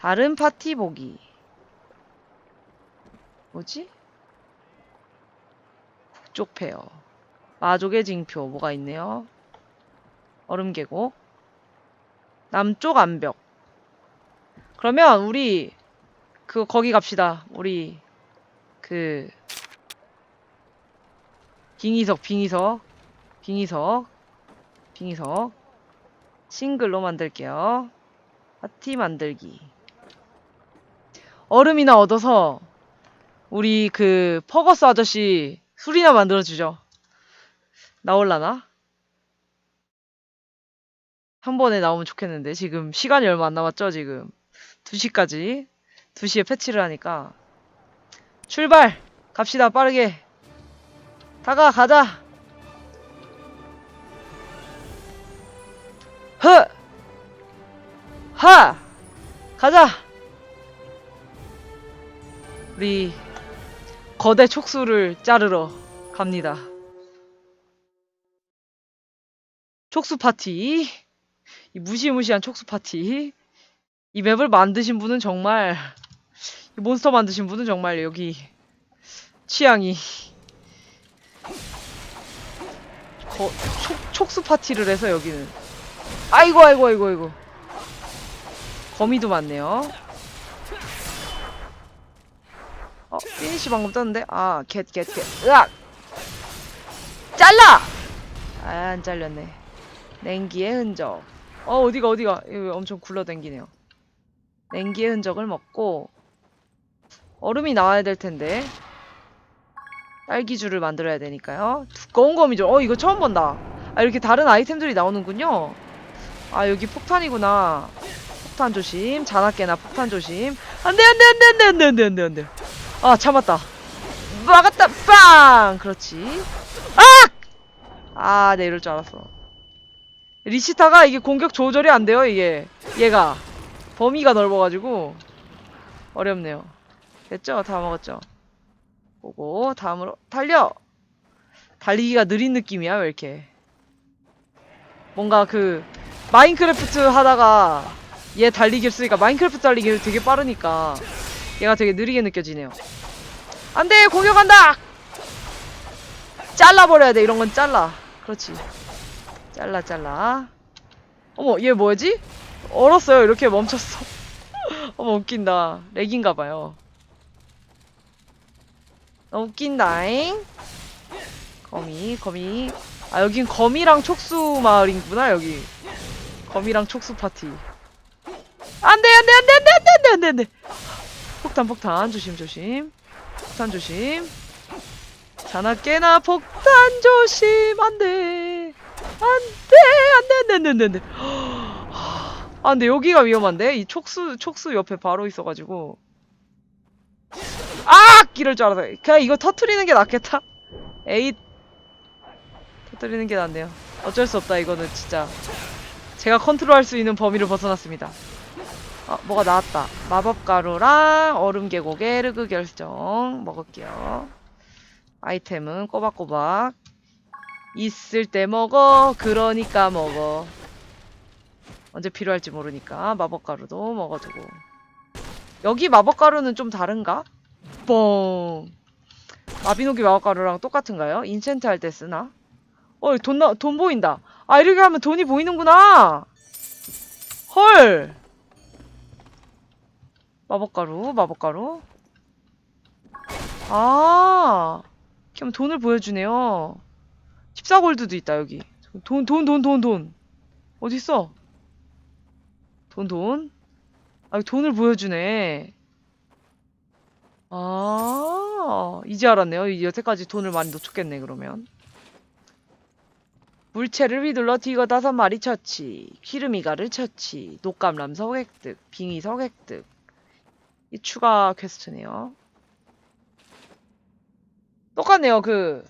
다른 파티 보기. 뭐지? 북쪽 페어. 마족의 징표 뭐가 있네요. 얼음 계곡. 남쪽 암벽. 그러면 우리 그 거기 갑시다. 우리 그 빙의석 빙의석 빙의석 빙의석 싱글로 만들게요. 파티 만들기. 얼음이나 얻어서 우리 그 퍼거스 아저씨 술이나 만들어주죠. 나올라나? 한 번에 나오면 좋겠는데 지금 시간이 얼마 안 남았죠 지금 2시까지 2시에 패치를 하니까 출발 갑시다 빠르게 다가 가자 흐! 하! 가자! 우리 거대 촉수를 자르러 갑니다. 촉수 파티. 이 무시무시한 촉수 파티. 이 맵을 만드신 분은 정말 이 몬스터 만드신 분은 정말 여기 취향이 거, 촉, 촉수 파티를 해서 여기는 아이고 아이고 아이고 아이고 거미도 많네요. 어, 피니시 방금 떴는데? 아, 겟, 겟, 겟. 으악! 잘라! 아, 안 잘렸네. 냉기의 흔적. 어, 어디가, 어디가. 이거 엄청 굴러댕기네요. 냉기의 흔적을 먹고, 얼음이 나와야 될 텐데. 딸기주를 만들어야 되니까요. 두꺼운 거미줄. 어, 이거 처음 본다. 아, 이렇게 다른 아이템들이 나오는군요. 아, 여기 폭탄이구나. 폭탄 조심. 자나깨나 폭탄 조심. 안 돼, 안 돼, 안 돼, 안 돼, 안 돼, 안 돼, 안 돼, 안 돼. 아, 참았다. 막았다. 빵! 그렇지. 아! 아, 네, 이럴 줄 알았어. 리시타가 이게 공격 조절이 안 돼요, 이게. 얘가. 범위가 넓어가지고. 어렵네요. 됐죠? 다 먹었죠? 보고, 다음으로, 달려! 달리기가 느린 느낌이야, 왜 이렇게. 뭔가 그, 마인크래프트 하다가 얘 달리기를 쓰니까 마인크래프트 달리기 되게 빠르니까 얘가 되게 느리게 느껴지네요. 안 돼! 공격한다! 잘라버려야 돼. 이런 건 잘라. 그렇지. 잘라, 잘라. 어머, 얘 뭐지? 얼었어요. 이렇게 멈췄어. 어머, 웃긴다. 렉인가봐요. 너무 웃긴다잉. 거미, 거미. 아, 여긴 거미랑 촉수 마을이구나, 여기. 거미랑 촉수 파티. 안 돼, 안 돼, 안 돼, 안 돼, 안 돼, 안 돼, 안 돼, 안 돼. 폭탄, 폭탄. 조심, 조심. 폭탄 조심. 자나 깨나 폭탄 조심. 안 돼. 안 돼, 안 돼, 안 돼, 안 돼, 안 돼, 안 돼. 아, 여기가 위험한데? 이 촉수, 촉수 옆에 바로 있어가지고. 아! 이럴 줄 알았어. 그냥 이거 터트리는 게 낫겠다. 에잇. 터트리는 게 낫네요. 어쩔 수 없다, 이거는 진짜. 제가 컨트롤할 수 있는 범위를 벗어났습니다. 아, 뭐가 나왔다. 마법 가루랑 얼음 계곡의 르그 결정 먹을게요. 아이템은 꼬박꼬박 있을 때 먹어. 그러니까 먹어. 언제 필요할지 모르니까 마법 가루도 먹어두고. 여기 마법 가루는 좀 다른가? 뻥. 마비노기 마법 가루랑 똑같은가요? 인챈트 할 때 쓰나? 어, 돈, 나, 돈 보인다. 아, 이렇게 하면 돈이 보이는구나. 헐. 마법가루, 마법가루. 아, 하면 돈을 보여주네요. 14골드도 있다, 여기. 돈, 돈, 돈, 돈, 돈. 어딨어? 돈, 돈. 아, 돈을 보여주네. 아, 이제 알았네요. 여태까지 돈을 많이 놓쳤겠네, 그러면. 물체를 휘둘러 티거 다섯 마리 처치, 기름이가를 처치, 녹감람석 획득, 빙의석 획득. 이 추가 퀘스트네요. 똑같네요. 그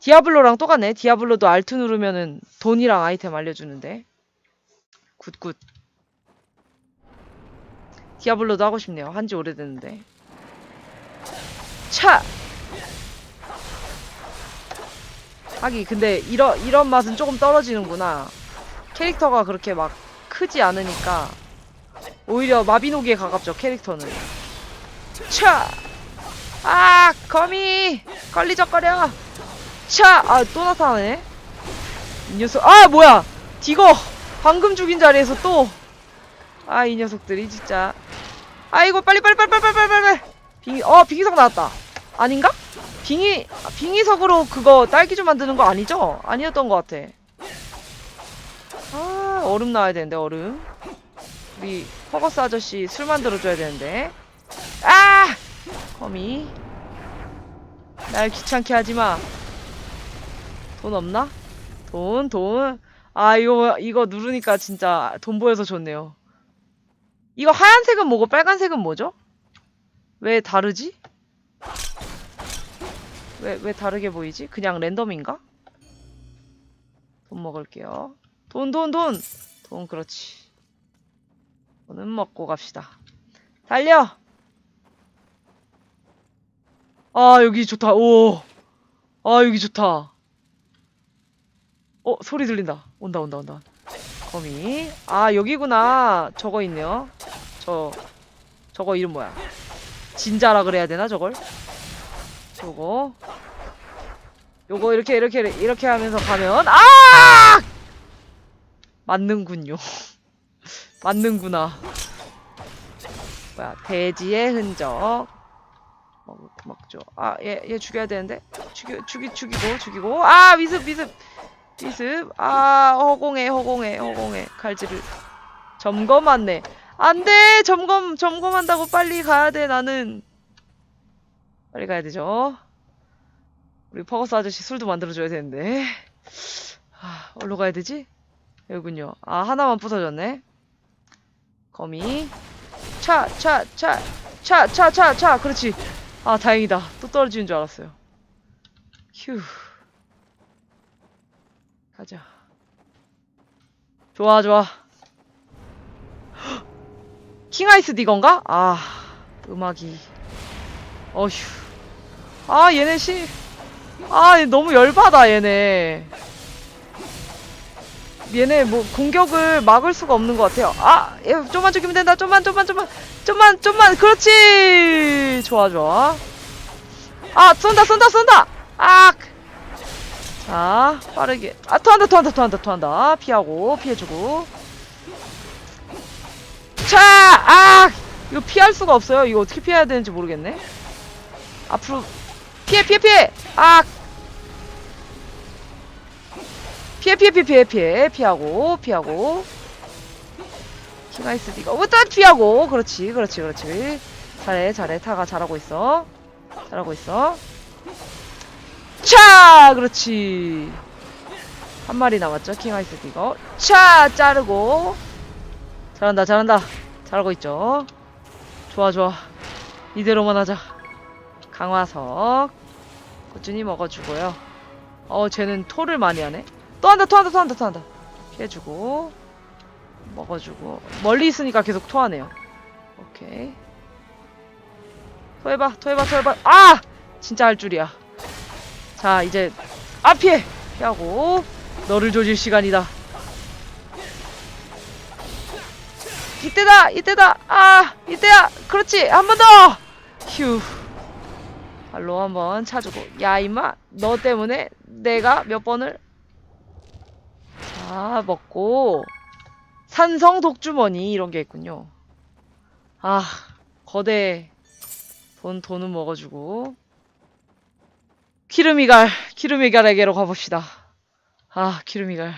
디아블로랑 똑같네. 디아블로도 알트 누르면은 돈이랑 아이템 알려주는데. 굿굿. 디아블로도 하고 싶네요. 한지 오래됐는데. 차! 하기 근데 이런 이런 맛은 조금 떨어지는구나. 캐릭터가 그렇게 막 크지 않으니까 오히려 마비노기에 가깝죠 캐릭터는 차! 아 거미. 걸리적거려. 차! 아 또 나타나네. 이 녀석. 아 뭐야. 디거. 방금 죽인 자리에서 또. 아 이 녀석들이 진짜. 아이고 빨리 빨리 빨리 빨리 빨리 빨리 빨리. 빙, 어 빙의석 나왔다. 아닌가? 빙의 아, 빙의석으로 그거 딸기주 만드는 거 아니죠? 아니었던 것 같아. 아 얼음 나와야 되는데 얼음. 우리 퍼거스 아저씨 술 만들어줘야 되는데 아 거미 날 귀찮게 하지 마 돈 없나? 돈 돈. 아 이거 이거 누르니까 진짜 돈 보여서 좋네요. 이거 하얀색은 뭐고 빨간색은 뭐죠? 왜 다르지? 왜 왜 다르게 보이지? 그냥 랜덤인가? 돈 먹을게요. 돈 돈 돈. 돈 그렇지. 돈은 먹고 갑시다. 달려. 아 여기 좋다. 오. 아 여기 좋다. 어 소리 들린다. 온다 온다 온다. 거미. 아 여기구나. 저거 있네요. 저 저거 이름 뭐야? 진자라 그래야 되나 저걸? 저거. 요거 이렇게 이렇게 이렇게 하면서 가면 아! 맞는군요. 맞는구나. 뭐야 돼지의 흔적 먹, 먹죠. 아 얘 얘 죽여야 되는데? 죽여 죽이 죽이고 죽이고. 아 미습 미습. 미습. 아 허공에 허공에 허공에. 칼질을. 점검 왔네. 안 돼! 점검 점검한다고 빨리 가야 돼 나는. 빨리 가야 되죠. 우리 퍼거스 아저씨 술도 만들어줘야 되는데. 아 어디로 가야 되지? 여기군요. 아 하나만 부서졌네. 거미. 차 차 차. 차 차 차 차. 그렇지 아 다행이다 또 떨어지는 줄 알았어요 휴 가자. 좋아, 좋아. 킹아이스 디건가? 아, 음악이. 어휴. 아, 얘네 시. 아, 얘 너무 열받아, 얘네. 얘네 뭐 공격을 막을 수가 없는 것 같아요. 아, 얘 좀만 죽이면 된다. 좀만, 좀만, 좀만, 좀만, 좀만. 그렇지. 좋아, 좋아. 아, 쏜다, 쏜다, 쏜다. 아, 자, 빠르게. 아, 토한다, 토한다, 토한다, 토한다. 피하고, 피해주고. 자! 아! 이거 피할 수가 없어요. 이거 어떻게 피해야 되는지 모르겠네. 앞으로. 피해, 피해, 피해! 아! 피해, 피해, 피해, 피해, 피해. 피하고, 피하고. 킹아이스 디가. 일단 피하고. 그렇지, 그렇지, 그렇지. 잘해, 잘해. 타가 잘하고 있어. 잘하고 있어. 차! 그렇지. 한 마리 남았죠, 킹아이스 디거. 차! 자르고. 잘한다, 잘한다. 잘하고 있죠. 좋아, 좋아. 이대로만 하자. 강화석. 꾸준히 먹어주고요. 어, 쟤는 토를 많이 하네. 또 한다, 또 한다, 또 한다, 또 한다. 피해주고. 먹어주고. 멀리 있으니까 계속 토하네요. 오케이. 토해봐, 토해봐, 토해봐. 아! 진짜 할 줄이야. 자 이제 아 피해 피하고 너를 조질 시간이다 이때다 이때다 아 이때야 그렇지 한 번 더 휴 발로 한번 차주고 야 임마 너 때문에 내가 몇 번을 자 먹고 산성 독주머니 이런 게 있군요 아 거대 돈 돈은 먹어주고 키르미갈, 키르미갈에게로 가봅시다. 아, 키르미갈.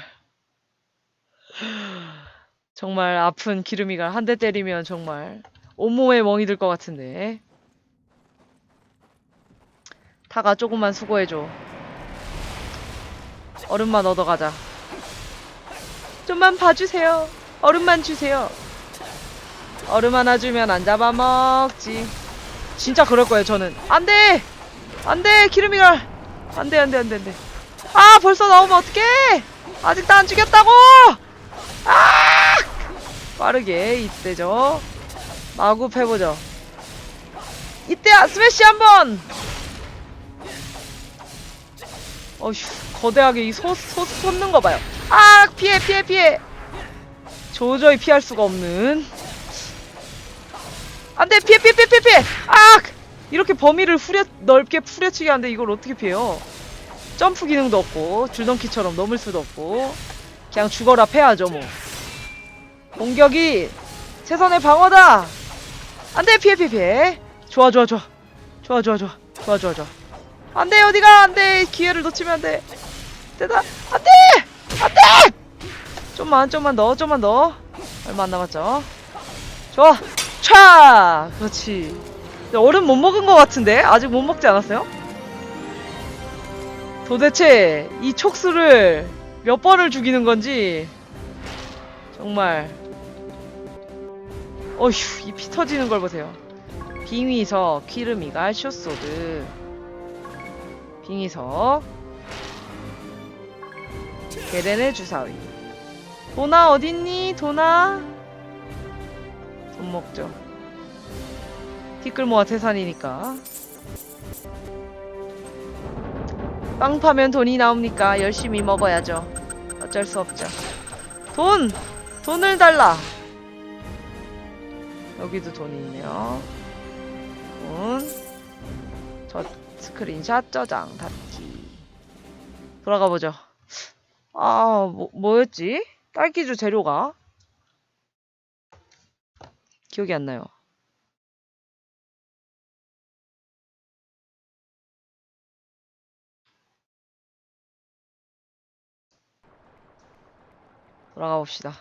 정말 아픈 키르미갈. 한대 때리면 정말 온몸에 멍이 들 것 같은데. 타가 조금만 수고해줘. 얼음만 얻어가자. 좀만 봐주세요. 얼음만 주세요. 얼음 하나 주면 안 잡아먹지. 진짜 그럴 거예요, 저는. 안 돼! 안 돼 기름이가 안 돼 안 돼 안 돼 안 돼 아 벌써 나오면 어떡해 아직도 안 죽였다고 아 빠르게 이때죠 마구 해보죠 이때야 스매시 한 번 어휴 거대하게 이 소 소, 솟는 거 봐요 아 피해 피해 피해. 도저히 피할 수가 없는. 안돼 피해 피해 피해 피해 피해. 아 이렇게 범위를 후려 넓게 후려치게 하는데 이걸 어떻게 피해요? 점프 기능도 없고 줄넘기처럼 넘을 수도 없고 그냥 죽어라 패야죠 뭐. 공격이 최선의 방어다. 안돼 피해 피해 피해. 좋아 좋아 좋아. 좋아 좋아 좋아. 좋아 좋아 좋아. 안돼 어디가 안돼. 기회를 놓치면 안돼. 안돼 안돼 좀만 좀만 더 좀만 더. 얼마 안 남았죠? 좋아. 촤 그렇지. 얼음 못 먹은 것 같은데? 아직 못 먹지 않았어요? 도대체 이 촉수를 몇 번을 죽이는 건지. 정말. 어휴 이 피 터지는 걸 보세요. 빙위석 키르미갈 쇼소드. 빙위석. 게렌의 주사위 도나 어딨니? 도나? 돈 먹죠. 티끌 모아 태산이니까. 빵 파면 돈이 나옵니까? 열심히 먹어야죠. 어쩔 수 없죠. 돈! 돈을 달라! 여기도 돈이 있네요. 돈. 저 스크린샷 저장 닫기. 돌아가 보죠. 아 뭐, 뭐였지? 딸기주 재료가 기억이 안 나요 돌아가 봅시다.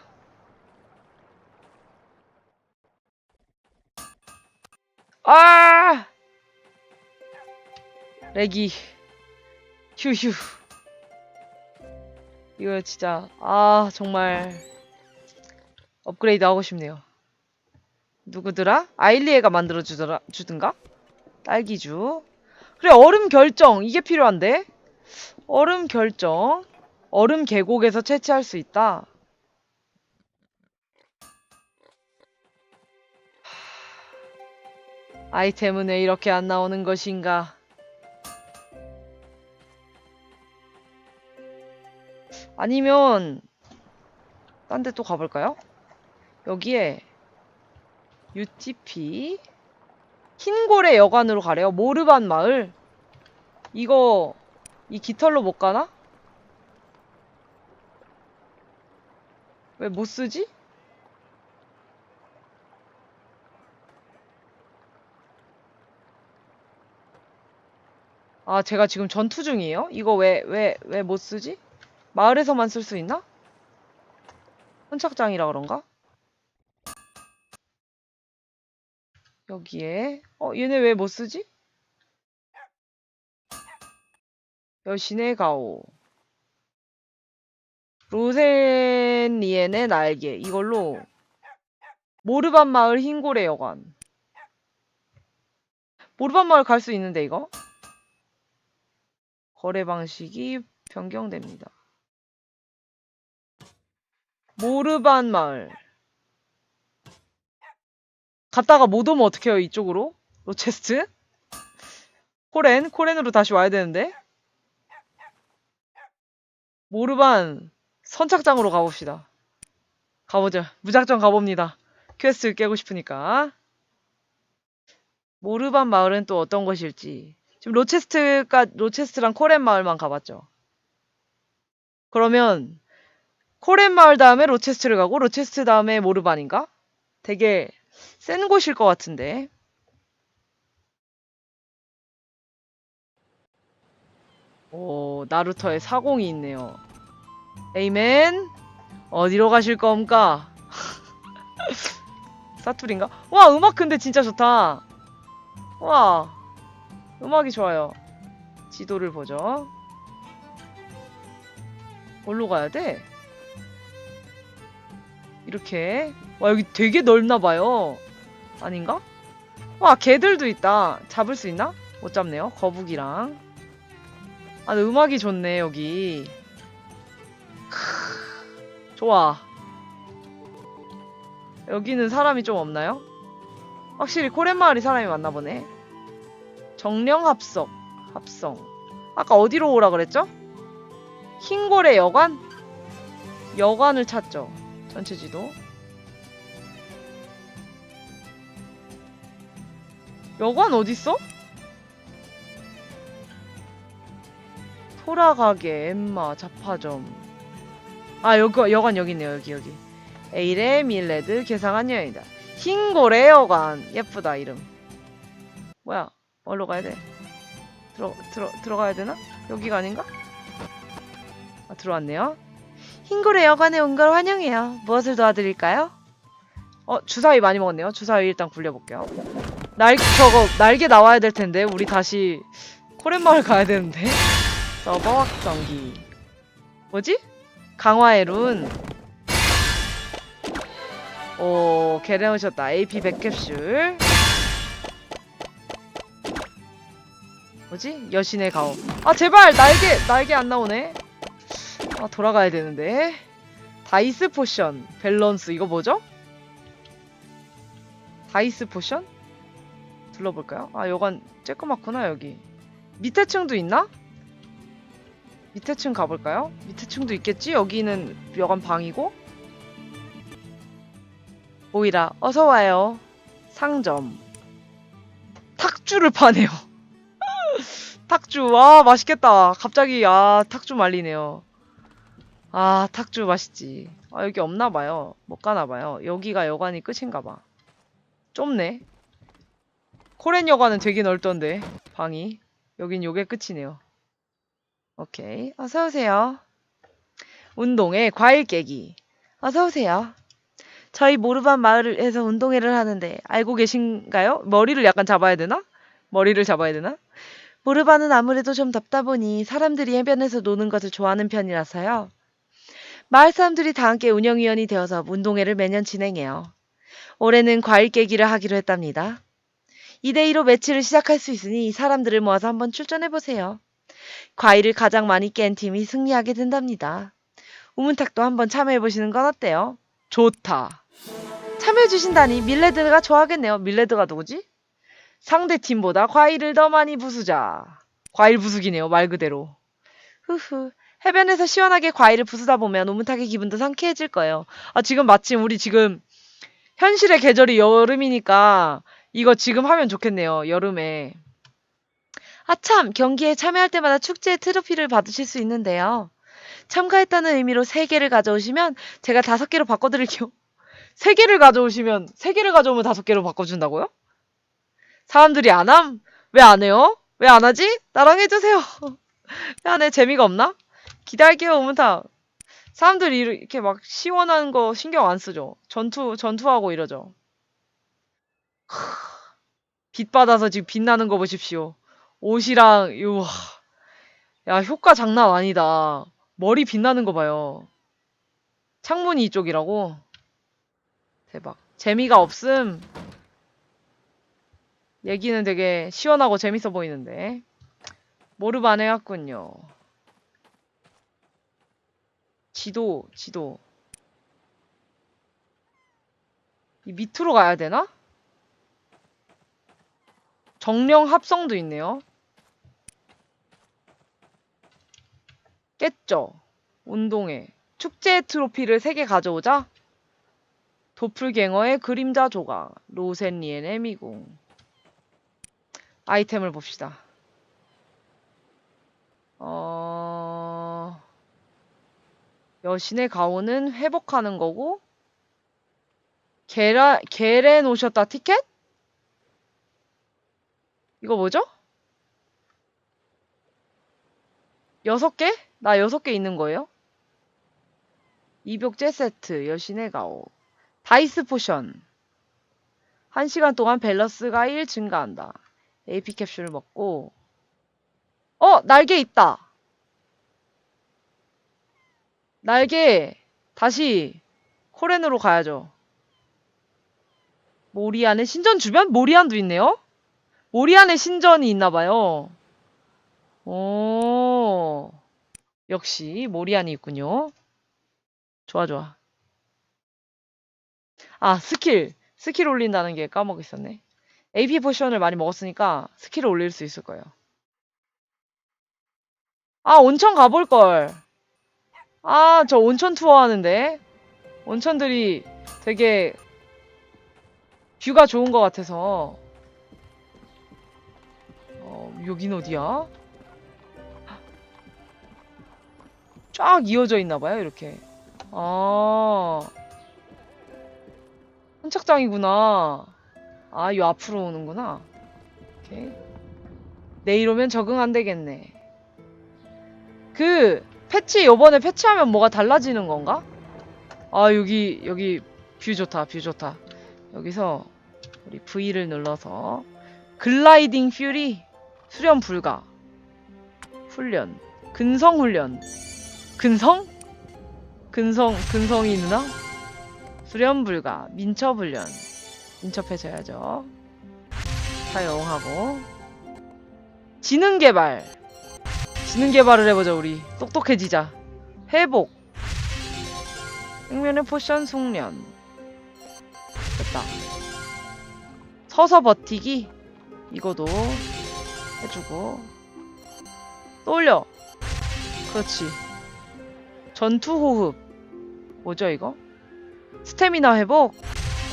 아! 렉이 휴휴 이거 진짜 아 정말 업그레이드 하고 싶네요. 누구더라? 아일리에가 만들어 주더라 주든가? 딸기주. 그래 얼음 결정 이게 필요한데 얼음 결정 얼음 계곡에서 채취할 수 있다. 아이템은 왜 이렇게 안 나오는 것인가? 아니면 딴 데 또 가볼까요? 여기에 UTP 흰고래 여관으로 가래요. 모르반 마을. 이거 이 깃털로 못 가나? 왜 못 쓰지? 아, 제가 지금 전투 중이에요? 이거 왜, 왜, 왜 못 쓰지? 마을에서만 쓸 수 있나? 선착장이라 그런가? 여기에. 어, 얘네 왜 못 쓰지? 여신의 가오. 로센리엔의 날개. 이걸로 모르반 마을 흰고래 여관. 모르반 마을 갈 수 있는데, 이거? 거래 방식이 변경됩니다. 모르반 마을. 갔다가 못 오면 어떡해요, 이쪽으로? 로체스트? 코렌? 코렌으로 다시 와야 되는데? 모르반 선착장으로 가봅시다. 가보자. 무작정 가봅니다. 퀘스트 깨고 싶으니까. 모르반 마을은 또 어떤 것일지. 지금 로체스트가 로체스트랑 코렌 마을만 가봤죠. 그러면 코렌 마을 다음에 로체스트를 가고 로체스트 다음에 모르반인가? 되게 센 곳일 것 같은데. 오, 나루터의 사공이 있네요. 에이맨, 어디로 가실 겁니까? 사투리인가? 와, 음악 근데 진짜 좋다. 와, 음악이 좋아요. 지도를 보죠. 뭘로 가야 돼? 이렇게. 와, 여기 되게 넓나봐요. 아닌가? 와, 개들도 있다. 잡을 수 있나? 못 잡네요. 거북이랑. 아, 음악이 좋네, 여기. 크, 좋아. 여기는 사람이 좀 없나요? 확실히 코렌마을이 사람이 많나 보네. 정령 합석. 합성. 아까 어디로 오라 그랬죠? 흰고래 여관? 여관을 찾죠. 전체 지도. 여관 어딨어? 토라가게, 엠마, 잡화점. 아, 여기, 여관 여기 있네요, 여기, 여기. 에이레, 밀레드, 개상한 여인이다. 흰고래 여관. 예쁘다, 이름. 뭐야, 어디로 가야 돼? 들어, 들어, 들어가야 되나? 여기가 아닌가? 아, 들어왔네요. 흰고래 여관에 온 걸 환영해요. 무엇을 도와드릴까요? 어, 주사위 많이 먹었네요. 주사위 일단 굴려볼게요. 날, 저거, 날개 나와야 될 텐데, 우리 다시 코렌마을 가야 되는데. 서버 확성기. 뭐지? 강화의 룬. 오, 개레 오셨다. AP 100캡슐. 뭐지? 여신의 가오. 아, 제발! 날개! 날개 안 나오네. 아, 돌아가야 되는데. 다이스 포션. 밸런스. 이거 뭐죠? 다이스 포션? 둘러볼까요? 아, 여관 쬐끄맣구나, 여기. 밑에 층도 있나? 밑에 층 가볼까요? 밑에 층도 있겠지? 여기는 여관 방이고. 오이라, 어서와요. 상점. 탁주를 파네요. 탁주, 와, 맛있겠다. 갑자기, 아, 탁주 말리네요. 아, 탁주 맛있지. 아, 여기 없나봐요. 못 가나봐요. 여기가 여관이 끝인가봐. 좁네. 코렌 여관은 되게 넓던데, 방이. 여긴 요게 끝이네요. 오케이. 어서오세요. 운동회 과일 깨기. 어서오세요. 저희 모르반 마을에서 운동회를 하는데 알고 계신가요? 머리를 약간 잡아야 되나? 머리를 잡아야 되나? 모르반은 아무래도 좀 덥다 보니 사람들이 해변에서 노는 것을 좋아하는 편이라서요. 마을 사람들이 다 함께 운영위원이 되어서 운동회를 매년 진행해요. 올해는 과일 깨기를 하기로 했답니다. 2대2로 매치를 시작할 수 있으니 사람들을 모아서 한번 출전해보세요. 과일을 가장 많이 깬 팀이 승리하게 된답니다. 우문탁도 한번 참여해보시는 건 어때요? 좋다. 참여해주신다니 밀레드가 좋아하겠네요. 밀레드가 누구지? 상대 팀보다 과일을 더 많이 부수자. 과일 부수기네요, 말 그대로. 후후. 해변에서 시원하게 과일을 부수다 보면 우문탁의 기분도 상쾌해질 거예요. 아, 지금 마침 우리 지금 현실의 계절이 여름이니까 이거 지금 하면 좋겠네요. 여름에. 아참, 경기에 참여할 때마다 축제의 트로피를 받으실 수 있는데요. 참가했다는 의미로 3개를 가져오시면 제가 5개로 바꿔드릴게요. 3개를 가져오시면 3개를 가져오면 5개로 바꿔준다고요? 사람들이 안 함? 왜 안 해요? 왜 안 하지? 나랑 해주세요. 왜안 해? 재미가 없나? 기다릴게요, 우문탁. 사람들이 이렇게 막 시원한 거 신경 안 쓰죠. 전투, 전투하고 이러죠. 빛 받아서 지금 빛나는 거 보십시오. 옷이랑, 우와. 야, 효과 장난 아니다. 머리 빛나는 거 봐요. 창문이 이쪽이라고? 대박. 재미가 없음. 얘기는 되게 시원하고 재밌어 보이는데. 모르반 해왔군요. 지도, 지도. 이 밑으로 가야 되나? 정령 합성도 있네요. 깼죠? 운동회. 축제 트로피를 3개 가져오자? 도플갱어의 그림자 조각. 로센리엔의 미궁. 아이템을 봅시다. 어... 여신의 가오는 회복하는 거고 게라, 게렌 오셨다 티켓? 이거 뭐죠? 여섯 개? 나 여섯 개 있는 거예요? 이벽제 세트, 여신의 가오. 다이스 포션. 한 시간 동안 밸런스가 1 증가한다. AP 캡슐을 먹고. 어! 날개 있다! 날개, 다시 코렌으로 가야죠. 모리안의 신전 주변? 모리안도 있네요? 모리안의 신전이 있나봐요. 오, 역시 모리안이 있군요. 좋아, 좋아. 아, 스킬. 스킬 올린다는 게 까먹고 있었네. AP 포션을 많이 먹었으니까 스킬을 올릴 수 있을 거예요. 아, 온천 가볼걸. 아, 저 온천 투어 하는데. 온천들이 되게 뷰가 좋은 것 같아서 여긴 어디야? 쫙 이어져 있나봐요, 이렇게. 아. 선착장이구나. 아, 요 앞으로 오는구나. 오케이. 내일 오면 적응 안 되겠네. 그, 패치, 요번에 패치하면 뭐가 달라지는 건가? 아, 여기, 여기, 뷰 좋다, 뷰 좋다. 여기서, 우리 V를 눌러서, 글라이딩 퓨리, 수련 불가. 훈련. 근성 훈련. 근성? 근성, 근성이 누나? 수련 불가. 민첩 훈련. 민첩해줘야죠. 사용하고. 지능 개발. 지능 개발을 해보자, 우리. 똑똑해지자. 회복. 생명의 포션 숙련. 됐다. 서서 버티기. 이거도 해주고. 또 올려. 그렇지. 전투 호흡. 뭐죠, 이거? 스태미나 회복.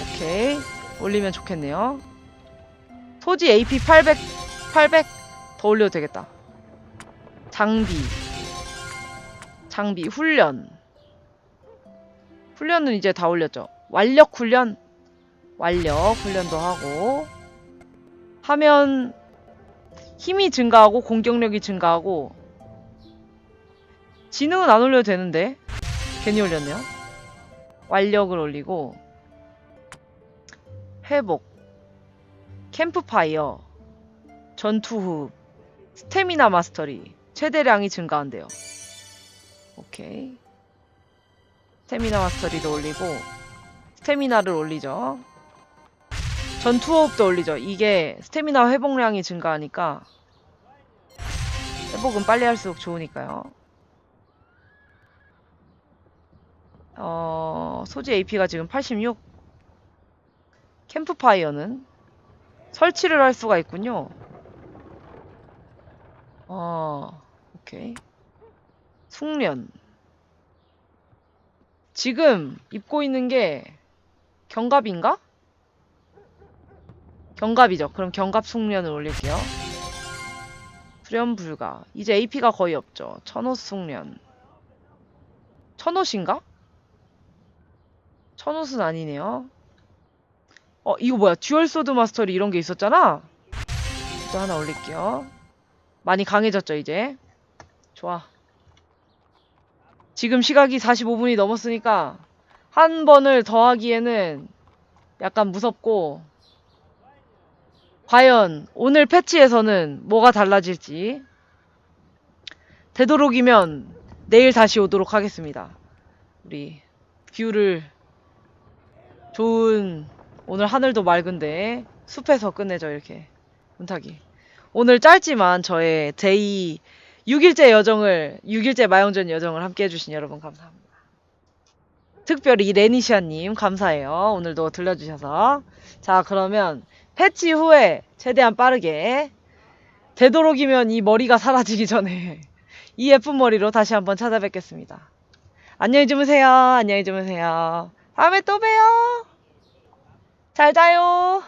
오케이. 올리면 좋겠네요. 소지 AP 800, 800 더 올려도 되겠다. 장비. 장비, 훈련. 훈련은 이제 다 올렸죠. 완력 훈련. 완력 훈련도 하고. 하면 힘이 증가하고 공격력이 증가하고 지능은 안 올려도 되는데 괜히 올렸네요. 완력을 올리고 회복 캠프파이어 전투 후 스태미나 마스터리 최대량이 증가한대요. 오케이 스태미나 마스터리도 올리고 스태미나를 올리죠. 전투 호흡도 올리죠. 이게 스태미나 회복량이 증가하니까 회복은 빨리 할수록 좋으니까요. 어, 소지 AP가 지금 86. 캠프파이어는 설치를 할 수가 있군요. 어, 오케이. 숙련. 지금 입고 있는 게 경갑인가? 경갑이죠. 그럼 경갑 숙련을 올릴게요. 수련 불가. 이제 AP가 거의 없죠. 천옷 숙련. 천옷인가? 천옷은 아니네요. 어, 이거 뭐야? 듀얼 소드 마스터리 이런 게 있었잖아? 또 하나 올릴게요. 많이 강해졌죠, 이제. 좋아. 지금 시각이 45분이 넘었으니까 한 번을 더 하기에는 약간 무섭고 과연 오늘 패치에서는 뭐가 달라질지 되도록이면 내일 다시 오도록 하겠습니다. 우리 뷰를 좋은 오늘 하늘도 맑은데 숲에서 끝내죠 이렇게 문탁이 오늘 짧지만 저의 제2 6일째 여정을 6일째 마영전 여정을 함께 해주신 여러분 감사합니다. 특별히 레니시아님 감사해요. 오늘도 들려주셔서 자 그러면 패치 후에 최대한 빠르게 되도록이면 이 머리가 사라지기 전에 이 예쁜 머리로 다시 한번 찾아뵙겠습니다. 안녕히 주무세요. 안녕히 주무세요. 다음에 또 봬요. 잘 자요.